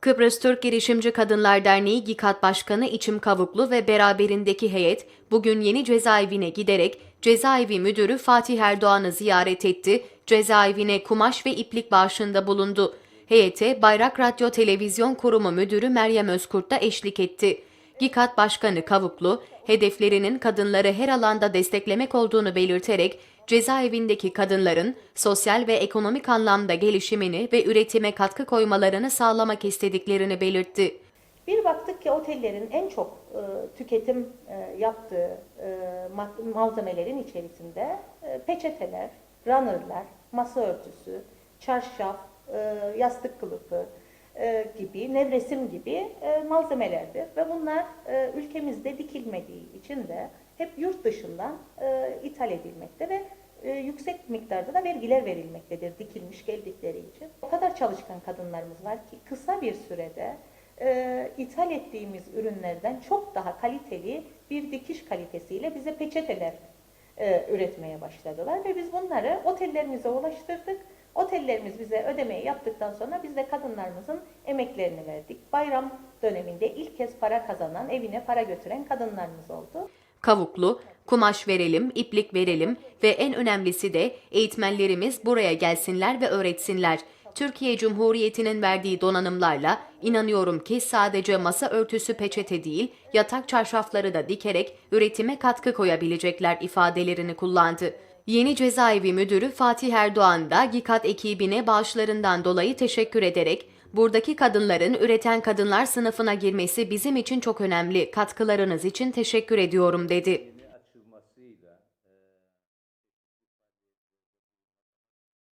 Kıbrıs Türk Girişimci Kadınlar Derneği GİKAD Başkanı İçim Kavuklu ve beraberindeki heyet bugün yeni cezaevine giderek cezaevi müdürü Fatih Erdoğan'ı ziyaret etti, cezaevine kumaş ve iplik bağışında bulundu. Heyete Bayrak Radyo Televizyon Kurumu Müdürü Meryem Özkurt da eşlik etti. GİKAD Başkanı Kavuklu, hedeflerinin kadınları her alanda desteklemek olduğunu belirterek, cezaevindeki kadınların sosyal ve ekonomik anlamda gelişimini ve üretime katkı koymalarını sağlamak istediklerini belirtti. Bir baktık ki otellerin en çok e, tüketim e, yaptığı e, malzemelerin içerisinde e, peçeteler, runnerlar, masa örtüsü, çarşaf, e, yastık kılıfı e, gibi, nevresim gibi e, malzemelerdir. Ve bunlar e, ülkemizde dikilmediği için de hep yurt dışından e, ithal edilmekte ve yüksek miktarda da vergiler verilmektedir dikilmiş geldikleri için. O kadar çalışkan kadınlarımız var ki kısa bir sürede ithal ettiğimiz ürünlerden çok daha kaliteli bir dikiş kalitesiyle bize peçeteler e, üretmeye başladılar ve biz bunları otellerimize ulaştırdık. Otellerimiz bize ödemeyi yaptıktan sonra biz de kadınlarımızın emeklerini verdik. Bayram döneminde ilk kez para kazanan, evine para götüren kadınlarımız oldu. Kavuklu, kumaş verelim, iplik verelim ve en önemlisi de eğitmenlerimiz buraya gelsinler ve öğretsinler. Türkiye Cumhuriyeti'nin verdiği donanımlarla inanıyorum ki sadece masa örtüsü peçete değil, yatak çarşafları da dikerek üretime katkı koyabilecekler ifadelerini kullandı. Yeni cezaevi müdürü Fatih Erdoğan da GİKAD ekibine bağışlarından dolayı teşekkür ederek Buradaki kadınların üreten kadınlar sınıfına girmesi bizim için çok önemli. Katkılarınız için teşekkür ediyorum dedi.